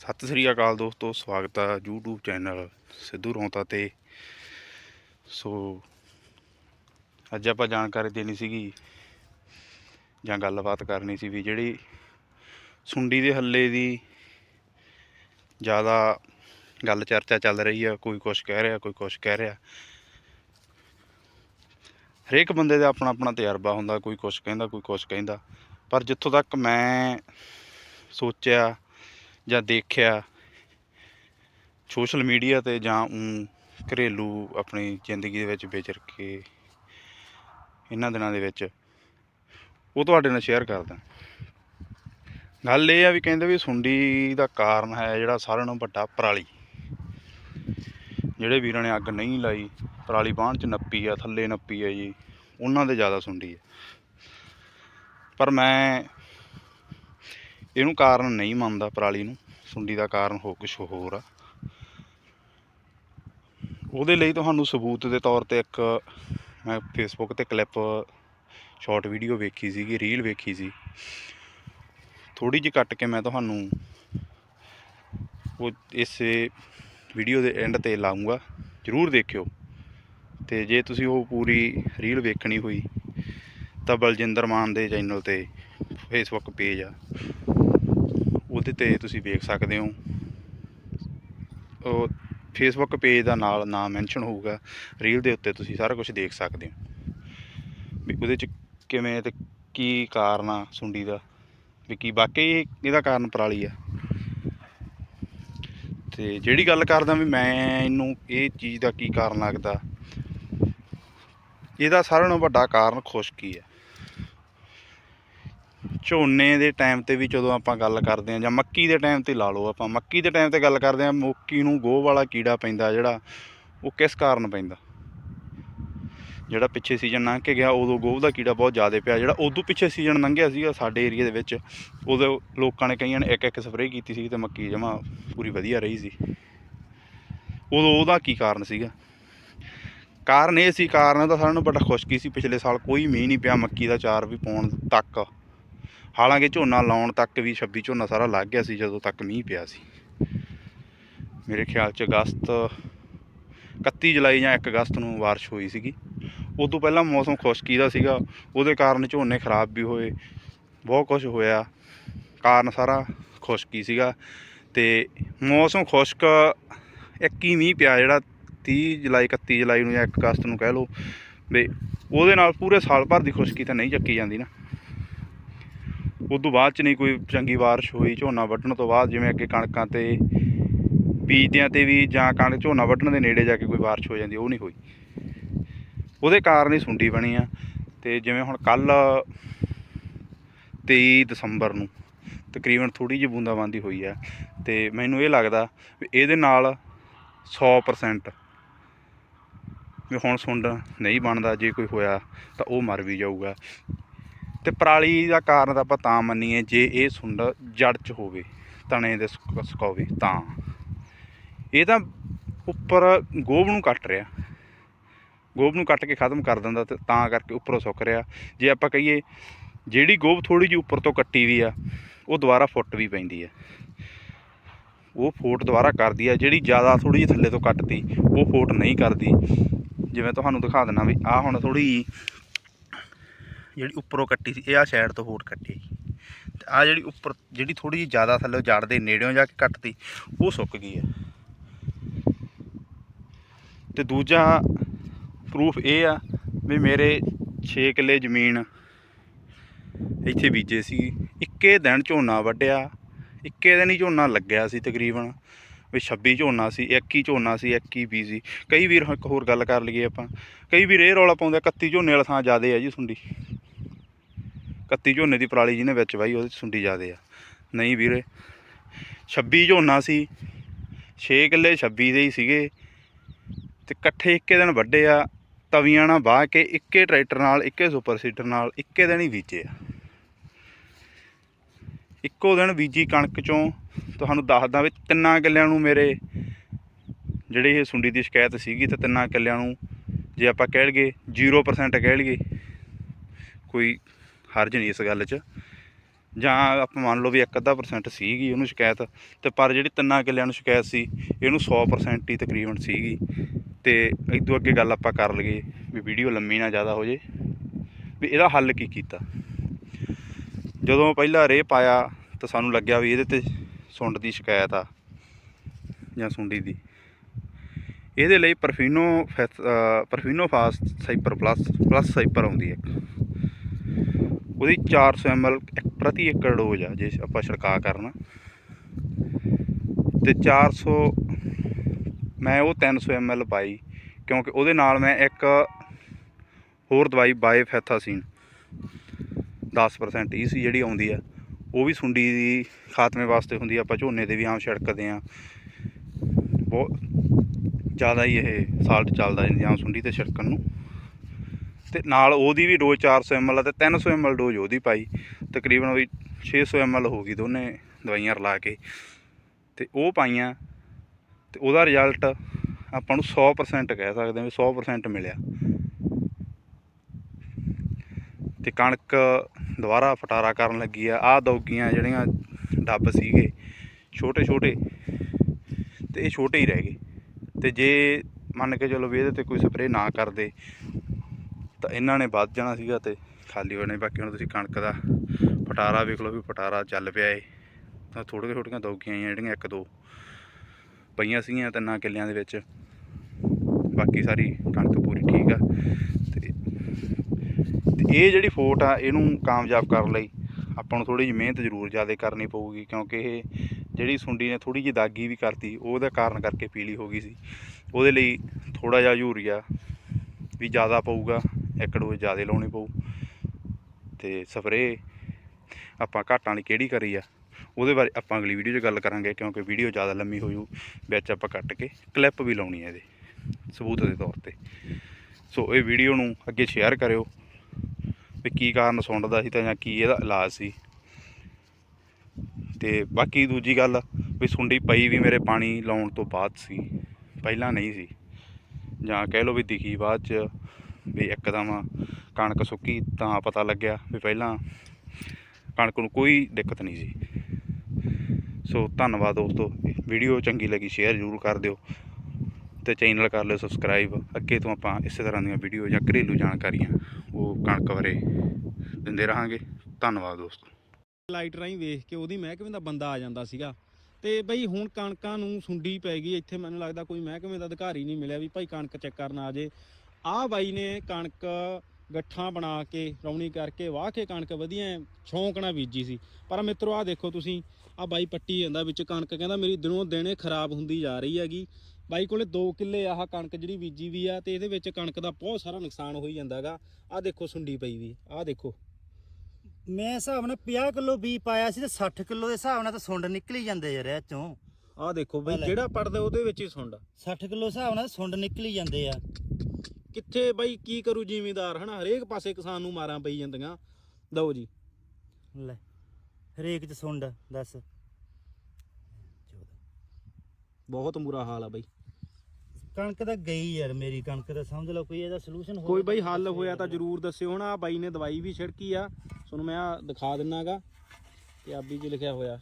ਸਤਿ ਸ੍ਰੀ ਅਕਾਲ ਦੋਸਤੋ, ਸਵਾਗਤ ਹੈ YouTube ਚੈਨਲ ਸਿੱਧੂ ਰੌਂਤਾ ਤੇ। ਸੋ ਅੱਜ ਆਪਾਂ ਜਾਣਕਾਰੀ ਦੇਣੀ ਸੀਗੀ ਜਾਂ ਗੱਲਬਾਤ ਕਰਨੀ ਸੀ ਵੀ ਜਿਹੜੀ ਸੁੰਡੀ ਦੇ ਹੱਲੇ ਦੀ ਜ਼ਿਆਦਾ ਗੱਲ ਚਰਚਾ ਚੱਲ ਰਹੀ ਆ, ਕੋਈ ਕੁਝ ਕਹਿ ਰਿਹਾ, ਕੋਈ ਕੁਝ ਕਹਿ ਰਿਹਾ। ਹਰੇਕ ਬੰਦੇ ਦਾ ਆਪਣਾ ਆਪਣਾ ਤਜਰਬਾ ਹੁੰਦਾ, ਕੋਈ ਕੁਝ ਕਹਿੰਦਾ, ਕੋਈ ਕੁਝ ਕਹਿੰਦਾ। ਪਰ ਜਿੱਥੋਂ ਤੱਕ ਮੈਂ ਸੋਚਿਆ ਜਾਂ ਦੇਖਿਆ ਸੋਸ਼ਲ ਮੀਡੀਆ ਤੇ ਜਾਂ ਊਂ ਘਰੇਲੂ ਆਪਣੀ ਜ਼ਿੰਦਗੀ ਦੇ ਵਿੱਚ ਵਿਚਰ ਕੇ ਇਹਨਾਂ ਦਿਨਾਂ ਦੇ ਵਿੱਚ, ਉਹ ਤੁਹਾਡੇ ਨਾਲ ਸ਼ੇਅਰ ਕਰਦਾ। ਗੱਲ ਇਹ ਆ ਵੀ ਕਹਿੰਦੇ ਵੀ ਸੁੰਡੀ ਦਾ ਕਾਰਨ ਹੈ ਜਿਹੜਾ ਸਾਰਿਆਂ ਨਾਲੋਂ ਵੱਡਾ ਪਰਾਲੀ। ਜਿਹੜੇ ਵੀਰਾਂ ਨੇ ਅੱਗ ਨਹੀਂ ਲਾਈ, ਪਰਾਲੀ ਬਾਣ ਚ ਨੱਪੀ ਆ, ਥੱਲੇ ਨੱਪੀ ਆ ਜੀ, ਉਹਨਾਂ ਦੇ ਜ਼ਿਆਦਾ ਸੁੰਡੀ ਹੈ ਪਰ ਮੈਂ ਇਹਨੂੰ ਕਾਰਨ ਨਹੀਂ ਮੰਨਦਾ ਪਰਾਲੀ ਨੂੰ, ਸੁੰਡੀ ਦਾ ਕਾਰਨ ਹੋ ਕੁਝ ਹੋਰ ਆ। ਉਹਦੇ ਲਈ ਤੁਹਾਨੂੰ ਸਬੂਤ ਦੇ ਤੌਰ ਤੇ ਇੱਕ ਮੈਂ ਫੇਸਬੁੱਕ ਤੇ ਕਲਿੱਪ ਸ਼ਾਰਟ ਵੀਡੀਓ ਵੇਖੀ ਸੀਗੀ ਰੀਲ ਵੇਖੀ ਸੀ। ਥੋੜੀ ਜਿਹੀ ਕੱਟ ਕੇ ਮੈਂ ਤੁਹਾਨੂੰ ਉਹ ਇਸੇ ਵੀਡੀਓ ਦੇ ਐਂਡ ਤੇ ਲਾਉਂਗਾ ਜਰੂਰ ਦੇਖਿਓ। ਤੇ ਜੇ ਤੁਸੀਂ ਉਹ ਪੂਰੀ ਰੀਲ ਵੇਖਣੀ ਹੋਈ, ਤਾਂ ਬਲਜਿੰਦਰ ਮਾਨ ਦੇ ਚੈਨਲ ਤੇ ਫੇਸਬੁੱਕ ਪੇਜ ਆ। ਉਹਦੇ ਤੇ ਤੁਸੀਂ ਵੇਖ ਸਕਦੇ ਹੋ। ਉਹ ਫੇਸਬੁੱਕ ਪੇਜ ਦਾ ਨਾਲ ਨਾਮ ਮੈਂਸ਼ਨ ਹੋਊਗਾ। ਰੀਲ ਦੇ ਉੱਤੇ ਤੁਸੀਂ ਸਾਰਾ ਕੁਝ ਦੇਖ ਸਕਦੇ ਹੋ। ਵੀ ਉਹਦੇ ਚ ਕਿਵੇਂ ਤੇ ਕੀ ਕਾਰਨ ਆ ਸੁੰਡੀ ਦਾ। ਵੀ ਕੀ ਵਾਕਈ ਇਹਦਾ ਕਾਰਨ ਪਰਾਲੀ ਆ। ਤੇ ਜਿਹੜੀ ਗੱਲ ਕਰਦਾ ਵੀ ਮੈਂ ਇਹਨੂੰ ਇਹ ਚੀਜ਼ ਦਾ ਕੀ ਕਾਰਨ ਲੱਗਦਾ। ਇਹਦਾ ਸਾਰਿਆਂ ਨਾਲੋਂ ਵੱਡਾ ਕਾਰਨ ਖੁਸ਼ਕੀ ਹੈ ਝੋਨੇ ਦੇ ਟਾਈਮ ਤੇ ਵੀ ਜਦੋਂ ਆਪਾਂ ਗੱਲ ਕਰਦੇ ਹਾਂ ਜਾਂ ਮੱਕੀ ਦੇ ਟਾਈਮ ਤੇ ਲਾ ਲਓ ਆਪਾਂ, ਮੱਕੀ ਦੇ ਟਾਈਮ ਤੇ ਗੱਲ ਕਰਦੇ ਹਾਂ, ਮੱਕੀ ਨੂੰ ਗੋਹ ਵਾਲਾ ਕੀੜਾ ਪੈਂਦਾ ਜਿਹੜਾ, ਉਹ ਕਿਸ ਕਾਰਨ ਪੈਂਦਾ? ਜਿਹੜਾ ਪਿੱਛੇ ਸੀਜ਼ਨ ਲੰਘ ਕੇ ਗਿਆ, ਉਦੋਂ ਗੋਹ ਦਾ ਕੀੜਾ ਬਹੁਤ ਜ਼ਿਆਦਾ ਪਿਆ, ਜਿਹੜਾ ਉਦੋਂ ਪਿੱਛੇ ਸੀਜ਼ਨ ਲੰਘਿਆ ਸੀਗਾ ਸਾਡੇ ਏਰੀਆ ਦੇ ਵਿੱਚ, ਉਦੋਂ ਲੋਕਾਂ ਨੇ ਕਈਆਂ ਨੇ ਇੱਕ ਇੱਕ ਸਪਰੇਅ ਕੀਤੀ ਸੀ ਤੇ ਮੱਕੀ ਜਮਾ ਪੂਰੀ ਵਧੀਆ ਰਹੀ ਸੀ। ਉਦੋਂ ਉਹਦਾ ਕੀ ਕਾਰਨ ਸੀਗਾ? ਕਾਰਨ ਇਹ ਸੀ, ਕਾਰਨ ਤਾਂ ਸਾਨੂੰ ਨੂੰ ਬੜਾ ਖੁਸ਼ਕੀ ਸੀ, ਪਿਛਲੇ ਸਾਲ ਕੋਈ ਮੀਂਹ ਨਹੀਂ ਪਿਆ ਮੱਕੀ ਦਾ ਚਾਰ ਵੀ ਪਾਉਣ ਤੱਕ। ਹਾਲਾਂਕਿ ਝੋਨਾ ਲਾਉਣ ਤੱਕ ਵੀ 26 ਝੋਨਾ ਸਾਰਾ ਲੱਗ ਗਿਆ ਸੀ, ਜਦੋਂ ਤੱਕ ਮੀਂਹ ਪਿਆ ਸੀ। ਮੇਰੇ ਖਿਆਲ ਚ ਅਗਸਤ 31 ਜੁਲਾਈ ਜਾਂ 1 ਅਗਸਤ ਨੂੰ ਬਾਰਿਸ਼ ਹੋਈ ਸੀਗੀ। ਉਦੋਂ ਪਹਿਲਾਂ ਮੌਸਮ ਖੁਸ਼ਕੀ ਦਾ ਸੀਗਾ, ਉਹਦੇ ਕਾਰਨ ਝੋਨੇ ਖਰਾਬ ਵੀ ਹੋਏ, ਬਹੁਤ ਕੁਝ ਹੋਇਆ, ਕਾਰਨ ਸਾਰਾ ਖੁਸ਼ਕੀ ਸੀਗਾ। ਤੇ ਮੌਸਮ ਖੁਸ਼ਕ ਇੱਕ ਹੀ ਮੀਂਹ ਪਿਆ ਜਿਹੜਾ 30 ਜੁਲਾਈ 31 ਜੁਲਾਈ ਨੂੰ ਜਾਂ 1 ਅਗਸਤ ਨੂੰ ਕਹਿ ਲਓ, ਵੀ ਉਹਦੇ ਨਾਲ ਪੂਰੇ ਸਾਲ ਭਰ ਦੀ ਖੁਸ਼ਕੀ ਤਾਂ ਨਹੀਂ ਚੱਕੀ ਜਾਂਦੀ ਨਾ। ਉਦੋਂ ਬਾਅਦ ਚ ਨਹੀਂ ਕੋਈ ਚੰਗੀ ਬਾਰਿਸ਼ ਹੋਈ, ਝੋਨਾ ਵੱਢਣ ਤੋਂ ਬਾਅਦ ਜਿਵੇਂ ਅੱਗੇ ਕਣਕਾਂ ਤੇ ਬੀਜਦਿਆਂ ਤੇ ਵੀ ਜਾਂ ਕਣਕ ਝੋਨਾ ਵੱਢਣ ਦੇ ਨੇੜੇ ਜਾ ਕੇ ਕੋਈ ਬਾਰਿਸ਼ ਹੋ ਜਾਂਦੀ, ਉਹ ਨਹੀਂ ਹੋਈ। ਉਹਦੇ ਕਾਰਨ ਹੀ ਸੁੰਡੀ ਬਣੀ ਆ ਤੇ ਜਿਵੇਂ ਹੁਣ ਕੱਲ 23 ਦਸੰਬਰ ਨੂੰ ਤਕਰੀਬਨ ਥੋੜੀ ਜਿਹੀ ਬੂੰਦਾਬਾਂਦੀ ਹੋਈ ਆ ਤੇ ਮੈਨੂੰ ਇਹ ਲੱਗਦਾ ਵੀ ਇਹਦੇ ਨਾਲ 100% ਵੀ ਹੁਣ ਸੁੰਡ ਨਹੀਂ ਬਣਦਾ, ਜੇ ਕੋਈ ਹੋਇਆ ਤਾਂ ਉਹ ਮਰ ਵੀ ਜਾਊਗਾ। ਤੇ ਪਰਾਲੀ ਦਾ ਕਾਰਨ ਤਾਂ ਆਪਾਂ ਤਾਂ ਮੰਨੀਏ ਜੇ ਇਹ ਸੁੰਡ ਜੜ 'ਚ ਹੋਵੇ, ਤਣੇ ਦੇ ਸੁਕ- ਸੁਕਾਵੇ ਤਾਂ। ਇਹ ਤਾਂ ਉੱਪਰ ਗੋਭ ਨੂੰ ਕੱਟ ਰਿਹਾ। ਗੋਭ ਨੂੰ ਕੱਟ ਕੇ ਖਤਮ ਕਰ ਦਿੰਦਾ ਤੇ ਤਾਂ ਕਰਕੇ ਉੱਪਰੋਂ ਸੁੱਕ ਰਿਹਾ। ਜੇ ਆਪਾਂ ਕਹੀਏ ਜਿਹੜੀ ਗੋਭ ਥੋੜੀ ਜਿਹੀ ਉੱਪਰ ਤੋਂ ਕੱਟੀ ਵੀ ਆ, ਉਹ ਦੁਬਾਰਾ ਫੁੱਟ ਵੀ ਪੈਂਦੀ ਆ। ਉਹ ਫੋਟ ਦੁਬਾਰਾ ਕਰਦੀ ਆ, ਜਿਹੜੀ ਜ਼ਿਆਦਾ ਥੋੜੀ ਜਿਹੀ ਥੱਲੇ ਤੋਂ ਕੱਟਦੀ ਉਹ ਫੋਟ ਨਹੀਂ ਕਰਦੀ। ਜਿਵੇਂ ਤੁਹਾਨੂੰ ਦਿਖਾ ਦਿੰਨਾ ਵੀ ਆ ਹੁਣ ਥੋੜੀ ਜਿਹੜੀ ਉੱਪਰੋਂ ਕੱਟੀ ਸੀ, ਇਹ ਆ ਸਾਈਡ ਤੋਂ ਹੋਰ ਕੱਟੀ ਤੇ ਆ ਜਿਹੜੀ ਉੱਪਰ, ਜਿਹੜੀ ਥੋੜੀ ਜਿਹੀ ਜ਼ਿਆਦਾ ਥੱਲੇ ਜੜਦੇ ਨੇੜਿਓਂ ਜਾ ਕੇ ਕੱਟਤੀ, ਉਹ ਸੁੱਕ ਗਈ ਆ। ਤੇ ਦੂਜਾ ਪ੍ਰੂਫ ਇਹ ਆ ਵੀ ਮੇਰੇ 6 ਕਿੱਲੇ ਜ਼ਮੀਨ ਇੱਥੇ ਬੀਜੇ ਸੀ। ਇੱਕੇ ਦਿਨ ਝੋਨਾ ਵੱਢਿਆ, ਇੱਕੇ ਦਿਨ ਹੀ ਝੋਨਾ ਲੱਗਿਆ ਸੀ ਤਕਰੀਬਨ, ਵੀ 26 ਝੋਨਾ ਸੀ, ਇੱਕ ਹੀ ਝੋਨਾ ਸੀ, ਇੱਕ ਹੀ ਸੀ ਕਈ ਵੀਰ ਇੱਕ ਹੋਰ ਗੱਲ ਕਰ ਲਈਏ ਆਪਾਂ। ਕਈ ਵੀਰ ਇਹ ਰੌਲਾ ਪਾਉਂਦੇ 31 ਝੋਨੇ ਵਾਲਾ ਥਾਂ ਜ਼ਿਆਦੇ ਆ ਜੀ ਸੁੰਡੀ। 31 ਝੋਨੇ ਦੀ ਪਰਾਲੀ ਜਿਹਨੇ ਵਿੱਚ ਵਾਈ ਉਹਦੇ 'ਚ ਸੁੰਡੀ ਜ਼ਿਆਦੇ ਆ। ਨਹੀਂ ਵੀਰੇ 26 ਝੋਨਾ ਸੀ 6 ਕਿੱਲੇ 26 ਦੇ ਹੀ ਸੀਗੇ। ਤੇ ਇਕੱਠੇ ਇੱਕੇ ਦਿਨ ਵੱਡੇ ਆ, ਤਵੀਆਂ ਨਾਲ ਵਾਹ ਕੇ ਇੱਕੇ ਟਰੈਕਟਰ ਨਾਲ, ਇੱਕੇ ਸੁਪਰ ਸੀਡਰ ਨਾਲ, ਇੱਕੇ ਦਿਨ ਹੀ ਬੀਜੇ ਆ। ਇੱਕੋ ਦਿਨ ਬੀਜੀ ਕਣਕ ਚੋਂ, ਤੁਹਾਨੂੰ ਦੱਸਦਾ ਵੀ ਤਿੰਨਾਂ ਕਿੱਲਿਆਂ ਨੂੰ ਮੇਰੇ ਜਿਹੜੀ ਇਹ ਸੁੰਡੀ ਦੀ ਸ਼ਿਕਾਇਤ ਸੀਗੀ, ਤੇ ਤਿੰਨਾਂ ਕਿੱਲਿਆਂ ਨੂੰ ਜੇ ਆਪਾਂ ਕਹਿ ਲਈਏ 0% ਕਹਿ ਲਈਏ, ਕੋਈ ਹਰਜ ਨਹੀਂ ਇਸ ਗੱਲ 'ਚ। ਜਾਂ ਆਪਾਂ ਮੰਨ ਲਓ ਵੀ ਇੱਕ ਅੱਧਾ ਪਰਸੈਂਟ ਸੀਗੀ ਉਹਨੂੰ ਸ਼ਿਕਾਇਤ, ਤੇ ਪਰ ਜਿਹੜੀ ਤਿੰਨਾਂ ਕਿੱਲਿਆਂ ਨੂੰ ਸ਼ਿਕਾਇਤ ਸੀ, ਇਹਨੂੰ 100% ਹੀ ਤਕਰੀਬਨ ਸੀਗੀ। ਤੇ ਇਦੋਂ ਅੱਗੇ ਗੱਲ ਆਪਾਂ ਕਰ ਲਈਏ ਵੀ ਵੀਡੀਓ ਲੰਮੀ ਨਾ ਜ਼ਿਆਦਾ ਹੋ ਜੇ, ਵੀ ਇਹਦਾ ਹੱਲ ਕੀ ਕੀਤਾ। ਜਦੋਂ ਪਹਿਲਾਂ ਰੇ ਪਾਇਆ, ਤਾਂ ਸਾਨੂੰ ਲੱਗਿਆ ਵੀ ਇਹਦੇ ਤੇ ਸੁੰਡ ਦੀ ਸ਼ਿਕਾਇਤ ਆ, ਜਾਂ ਸੁੰਡੀ ਦੀ। ਇਹਦੇ ਲਈ ਪਰਫੀਨੋ ਫੈਸ- ਪਰਫੀਨੋ fast cyper plus plus cyper ਆਉਂਦੀ ਹੈ ਇੱਕ। ਉਹਦੀ 400 ml ਇੱਕ ਪ੍ਰਤੀ ਏਕੜ ਡੋਜ਼ ਆ, ਜੇ ਆਪਾਂ ਛਿੜਕਾਅ ਕਰਨਾ। ਤੇ 400 ਮੈਂ ਉਹ 300 ml ਪਾਈ, ਕਿਉਂਕਿ ਉਹਦੇ ਨਾਲ ਮੈਂ ਇੱਕ ਹੋਰ ਦਵਾਈ ਬਾਇਫੈਥਾਸੀਨ 10% ਈਸੀ ਜਿਹੜੀ ਆਉਂਦੀ ਆ। ਉਹ ਵੀ ਸੁੰਡੀ ਦੀ ਖਾਤਮੇ ਵਾਸਤੇ ਹੁੰਦੀ ਆ, ਆਪਾਂ ਝੋਨੇ ਤੇ ਵੀ ਆਮ ਛਿੜਕਦੇ ਆ। ਬਹੁਤ ਜ਼ਿਆਦਾ ਹੀ ਇਹ ਸਾਲਟ ਚੱਲਦਾ ਜਾਂ ਸੁੰਡੀ ਤੇ ਛਿੜਕਣ ਨੂੰ। ਤੇ ਨਾਲ ਉਹਦੀ ਵੀ ਡੋਜ਼ 400 ml ਆ ਤੇ 300 ml ਡੋਜ਼ ਉਹਦੀ ਪਾਈ। ਤਕਰੀਬਨ ਉਹਦੀ 600 ml ਹੋ ਗਈ ਦੋਨੇ ਦਵਾਈਆਂ ਰਲਾ ਕੇ। ਤੇ ਉਹ ਪਾਈਆਂ, ਤੇ ਉਹਦਾ ਰਿਜ਼ਲਟ ਆਪਾਂ ਨੂੰ 100% ਕਹਿ ਸਕਦੇ ਹਾਂ ਵੀ 100% ਮਿਲਿਆ। ਤੇ ਕਣਕ ਦੁਬਾਰਾ ਫਟਾਰਾ ਕਰਨ ਲੱਗੀ ਆ। ਆਹ ਦੌਗੀਆਂ ਜਿਹੜੀਆਂ ਡੱਬ ਸੀਗੇ, ਛੋਟੇ ਛੋਟੇ, ਤੇ ਇਹ ਛੋਟੇ ਹੀ ਰਹਿ ਗਏ। ਤੇ ਜੇ ਮੰਨ ਕੇ ਚਲੋ ਵੀ ਇਹਦੇ ਤੇ ਕੋਈ ਸਪਰੇਅ ਨਾ ਕਰਦੇ ਤਾਂ ਇਹਨਾਂ ਨੇ ਵੱਧ ਜਾਣਾ ਸੀਗਾ ਤੇ ਖਾਲੀ ਹੋਣੇ ਬਾਕੀ ਹੁਣ ਤੁਸੀਂ ਕਣਕ ਦਾ ਪਟਾਰਾ ਵੇਖ ਲਓ ਵੀ ਪਟਾਰਾ ਚੱਲ ਪਿਆ ਏ। ਤਾਂ ਥੋੜੀਆਂ ਥੋੜੀਆਂ ਦੌਗੀਆਂ ਆਈਆਂ ਜਿਹੜੀਆਂ ਇੱਕ ਦੋ ਪਈਆਂ ਸੀਗੀਆਂ ਤਿੰਨਾਂ ਕਿੱਲਿਆਂ ਦੇ ਵਿੱਚ। ਬਾਕੀ ਸਾਰੀ ਕਣਕ ਪੂਰੀ ਠੀਕ ਆ। ਤੇ ਤੇ ਇਹ ਜਿਹੜੀ ਫੋਟ ਆ, ਇਹਨੂੰ ਕਾਮਯਾਬ ਕਰਨ ਲਈ ਆਪਾਂ ਨੂੰ ਥੋੜੀ ਜਿਹੀ ਮਿਹਨਤ ਜ਼ਰੂਰ ਜ਼ਿਆਦਾ ਕਰਨੀ ਪਊਗੀ, ਕਿਉਂਕਿ ਇਹ ਜਿਹੜੀ ਸੁੰਡੀ ਨੇ ਥੋੜੀ ਜਿਹੀ ਦਾਗੀ ਵੀ ਕਰਤੀ, ਉਹਦਾ ਕਾਰਨ ਕਰਕੇ ਪੀਲੀ ਹੋ ਗਈ ਸੀ। ਉਹਦੇ ਲਈ ਥੋੜਾ ਜਿਹਾ ਯੂਰੀਆ ਵੀ ਜ਼ਿਆਦਾ ਪਊਗਾ। ਇੱਕ ਡੋਜ਼ ਜ਼ਿਆਦਾ ਲਾਉਣੀ ਪਊ। ਤੇ ਸਪਰੇਅ ਆਪਾਂ ਘਾਟਾਂ ਵਾਲੀ ਕਿਹੜੀ ਕਰੀ ਆ, ਉਹਦੇ ਬਾਰੇ ਆਪਾਂ ਅਗਲੀ ਵੀਡੀਓ 'ਚ ਗੱਲ ਕਰਾਂਗੇ, ਕਿਉਂਕਿ ਵੀਡੀਓ ਜ਼ਿਆਦਾ ਲੰਮੀ ਹੋ ਜੂ ਵਿੱਚ ਆਪਾਂ ਕੱਟ ਕੇ ਕਲਿੱਪ ਵੀ ਲਾਉਣੀ ਹੈ ਇਹਦੇ, ਸਬੂਤ ਦੇ ਤੌਰ ਤੇ। ਸੋ ਇਹ ਵੀਡੀਓ ਨੂੰ ਅੱਗੇ ਸ਼ੇਅਰ ਕਰਿਓ, ਵੀ ਕੀ ਕਾਰਨ ਸੁੰਡਦਾ ਸੀ ਤਾਂ ਜਾਂ ਕੀ ਇਹਦਾ ਇਲਾਜ ਸੀ। ਤੇ ਬਾਕੀ ਦੂਜੀ ਗੱਲ, ਵੀ ਸੁੰਡੀ ਪਈ ਵੀ ਮੇਰੇ ਪਾਣੀ ਲਾਉਣ ਤੋਂ ਬਾਅਦ ਸੀ, ਪਹਿਲਾਂ ਨਹੀਂ ਸੀ। ਜਾਂ ਕਹਿ ਲਓ ਵੀ ਦਿਖੀ ਬਾਅਦ ਚ ਵੀ ਇੱਕਦਮ ਕਣਕ ਸੁੱਕੀ ਤਾਂ ਪਤਾ ਲੱਗਿਆ ਵੀ ਪਹਿਲਾਂ ਕਣਕ ਨੂੰ ਕੋਈ ਦਿੱਕਤ ਨਹੀਂ ਸੀ। ਸੋ ਧੰਨਵਾਦ ਦੋਸਤੋ, ਵੀਡੀਓ ਚੰਗੀ ਲੱਗੀ ਸ਼ੇਅਰ ਜ਼ਰੂਰ ਕਰ ਦਿਓ ਤੇ ਚੈਨਲ ਕਰ ਲਿਓ ਸਬਸਕ੍ਰਾਈਬ। ਅੱਗੇ ਤੋਂ ਆਪਾਂ ਇਸੇ ਤਰ੍ਹਾਂ ਦੀਆਂ ਵੀਡੀਓ ਜਾਂ ਘਰੇਲੂ ਜਾਣਕਾਰੀਆਂ ਉਹ ਕਣਕ ਬਾਰੇ ਦਿੰਦੇ ਰਹਾਂਗੇ। ਧੰਨਵਾਦ ਦੋਸਤੋ। ਲਾਈਟ ਰਾਹੀਂ ਵੇਖ ਕੇ ਉਹਦੀ ਮਹਿਕਮੇ ਦਾ ਬੰਦਾ ਆ ਜਾਂਦਾ ਸੀਗਾ। ਤੇ ਬਈ ਹੁਣ ਕਣਕਾਂ ਨੂੰ ਸੁੰਡੀ ਪੈ ਗਈ, ਇੱਥੇ ਮੈਨੂੰ ਲੱਗਦਾ ਕੋਈ ਮਹਿਕਮੇ ਦਾ ਅਧਿਕਾਰੀ ਨਹੀਂ ਮਿਲਿਆ ਵੀ ਭਾਈ ਕਣਕ ਚੈੱਕ ਕਰਨ ਆ ਜੇ। ਆਹ ਬਾਈ ਨੇ ਕਣਕ ਗੱਠਾਂ ਬਣਾ ਕੇ ਰੌਣੀ ਕਰਕੇ ਵਾਹ ਕੇ ਕਣਕ ਵਧੀਆ ਸ਼ੌਂਕ ਨਾਲ ਬੀਜੀ ਸੀ। ਪਰ ਮਿੱਤਰੋ ਆਹ ਦੇਖੋ ਤੁਸੀਂ ਆਹ ਬਾਈ ਪੱਟੀ ਜਾਂਦਾ ਵਿੱਚ ਕਣਕ ਕਹਿੰਦਾ ਮੇਰੀ ਦਿਨੋਂ ਦਿਨੇ ਖਰਾਬ ਹੁੰਦੀ ਜਾ ਰਹੀ ਹੈਗੀ। ਬਾਈ ਕੋਲੇ 2 ਕਿੱਲੇ ਆਹ ਕਣਕ ਜਿਹੜੀ ਬੀਜੀ ਵੀ ਆ ਤੇ ਇਹਦੇ ਵਿੱਚ ਕਣਕ ਦਾ ਬਹੁਤ ਸਾਰਾ ਨੁਕਸਾਨ ਹੋਈ ਜਾਂਦਾਗਾ। ਆਹ ਦੇਖੋ ਸੁੰਡੀ ਪਈ ਵੀ ਆਹ ਦੇਖੋ। ਮੈਂ ਹਿਸਾਬ ਨਾਲ 50 ਕਿਲੋ ਬੀ ਪਾਇਆ ਸੀ ਤੇ 60 ਕਿਲੋ ਦੇ ਹਿਸਾਬ ਨਾਲ ਤਾਂ ਸੁੰਡ ਨਿਕਲੀ ਜਾਂਦੇ ਯਾਰ ਇਹ ਚੋਂ। ਆਹ ਦੇਖੋ ਬਈ। ਜਿਹੜਾ ਪੜਦਾ ਉਹਦੇ ਵਿੱਚ ਹੀ ਸੁੰਡ। 60 ਕਿਲੋ ਹਿਸਾਬ ਨਾਲ ਸੁੰਡ ਨਿਕਲੀ ਜਾਂਦੇ ਆ। ਕਿੱਥੇ ਬਈ ਕੀ ਕਰੂ ਜ਼ਿਮੀਂਦਾਰ ਹਨਾ? ਹਰੇਕ ਪਾਸੇ ਕਿਸਾਨ ਨੂੰ ਮਾਰਾਂ ਪਈ ਜਾਂਦੀਆਂ। ਦਓ ਜੀ। ਲੈ ਹਰੇਕ ਚ ਸੁੰਡ ਦੱਸ। ਬਹੁਤ ਬੁਰਾ ਹਾਲ ਆ ਬਈ। ਕਣਕ ਤਾਂ ਗਈ ਯਾਰ ਮੇਰੀ ਕਣਕ ਤਾਂ ਸਮਝ ਲਓ ਕੋਈ ਇਹਦਾ ਸੋਲੂਸ਼ਨ ਹੋਵੇ ਕੋਈ ਬਈ ਹੱਲ ਹੋਇਆ ਤਾਂ ਜਰੂਰ ਦੱਸਿਓ ਹਨਾ। ਆਹ ਬਾਈ ਨੇ ਦਵਾਈ ਵੀ ਛਿੜਕੀ ਆ। ਤੁਹਾਨੂੰ ਮੈਂ ਆਹ ਦਿਖਾ ਦਿੰਨਾਗਾ ਪੰਜਾਬੀ 'ਚ ਲਿਖਿਆ ਹੋਇਆ।